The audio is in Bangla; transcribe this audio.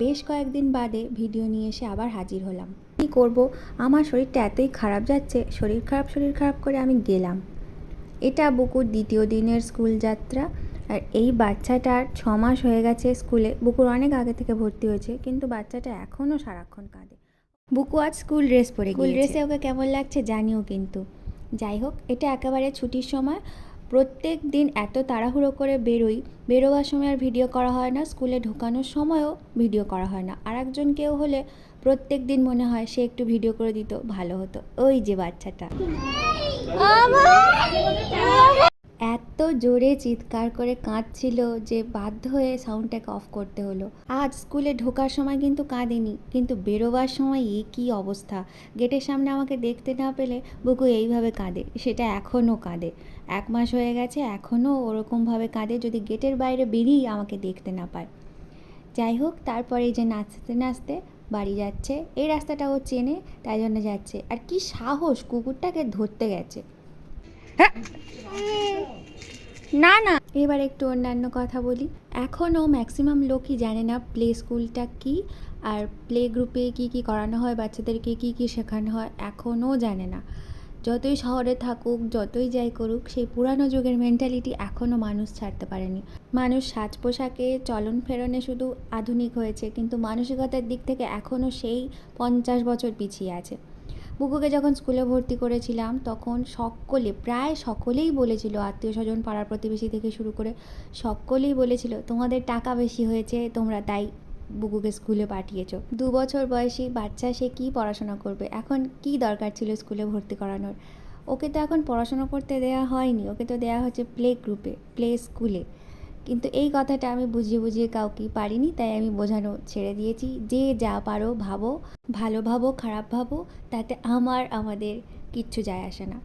বেশ কয়েকদিন বাদে ভিডিও নিয়ে এসে আবার হাজির হলাম। কী করব? আমার শরীরটা এতই খারাপ যাচ্ছে শরীর খারাপ শরীর খারাপ করে আমি গেলাম। এটা বুকুর দ্বিতীয় দিনের স্কুল যাত্রা আর এই বাচ্চাটার ছ মাস হয়ে গেছে স্কুলে। বুকুর অনেক আগে থেকে ভর্তি হয়েছে কিন্তু বাচ্চাটা এখনও সারাক্ষণ কাঁদে। বুকু আজ স্কুল ড্রেস পরে স্কুল ড্রেসে ওকে কেমন লাগছে জানিও কিন্তু। যাই হোক এটা একেবারে ছুটির সময়। প্রত্যেক দিন এত তাড়াহুড়ো করে বেরোই, বেরোবার সময় আর ভিডিও করা হয় না, স্কুলে ঢোকানোর সময়ও ভিডিও করা হয় না। আর একজন কেউ হলে প্রত্যেক দিন মনে হয় সে একটু ভিডিও করে দিত, ভালো হতো। ওই যে বাচ্চাটা। এত জোরে চিৎকার করে কাঁদছিল যে বাধ্য হয়ে সাউন্ডটাকে অফ করতে হলো। আজ স্কুলে ঢোকার সময় কিন্তু কাঁদেনি, কিন্তু বেরোবার সময় এ কী অবস্থা? গেটের সামনে আমাকে দেখতে না পেলে বুকু এইভাবে কাঁদে, সেটা এখনও কাঁদে। এক মাস হয়ে গেছে এখনও ওরকমভাবে কাঁদে যদি গেটের বাইরে বেরিয়ে আমাকে দেখতে না পায়। যাই হোক তারপরে যে নাচতে নাচতে বাড়ি যাচ্ছে, এই রাস্তাটা ও চেনে, তাই জন্য যাচ্ছে। আর কি সাহস, কুকুরটাকে ধরতে গেছে। না না। এবার একটু অন্যান্য কথা বলি। এখনও ম্যাক্সিমাম লোকই জানে না প্লে স্কুলটা কি আর প্লে গ্রুপে কি কি করানো হয়, বাচ্চাদেরকে কি কি শেখানো হয় এখনও জানে না। যতই শহরে থাকুক, যতই যাই করুক, সেই পুরানো যুগের মেন্টালিটি এখনও মানুষ ছাড়তে পারেনি। মানুষ সাজ পোশাকে চলন ফেরনে শুধু আধুনিক হয়েছে, কিন্তু মানসিকতার দিক থেকে এখনও সেই পঞ্চাশ বছর পিছিয়ে আছে। বুকুকে যখন স্কুলে ভর্তি করেছিলাম, তখন সকলে, প্রায় সকলেই বলেছিল, আত্মীয় স্বজন, পাড়ার প্রতিবেশী থেকে শুরু করে সকলেই বলেছিল, তোমাদের টাকা বেশি হয়েছে, তোমরা তাই বুকুকে স্কুলে পাঠিয়েছো। দু বছর বয়সী বাচ্চা, সে কী পড়াশোনা করবে? এখন কি দরকার ছিল স্কুলে ভর্তি করানোর? ওকে তো এখন পড়াশোনা করতে দেওয়া হয়নি, ওকে তো দেওয়া হচ্ছে প্লে গ্রুপে প্লে স্কুলে কিন্তু এই কথাটা আমি বুঝিয়ে বুঝিয়ে কাউকে পারিনি, তাই আমি বোঝানো ছেড়ে দিয়েছি। যে যা পারো ভাবো, ভালো ভাবো, খারাপ ভাবো, তাতে আমার, আমাদের কিচ্ছু যায় আসে না।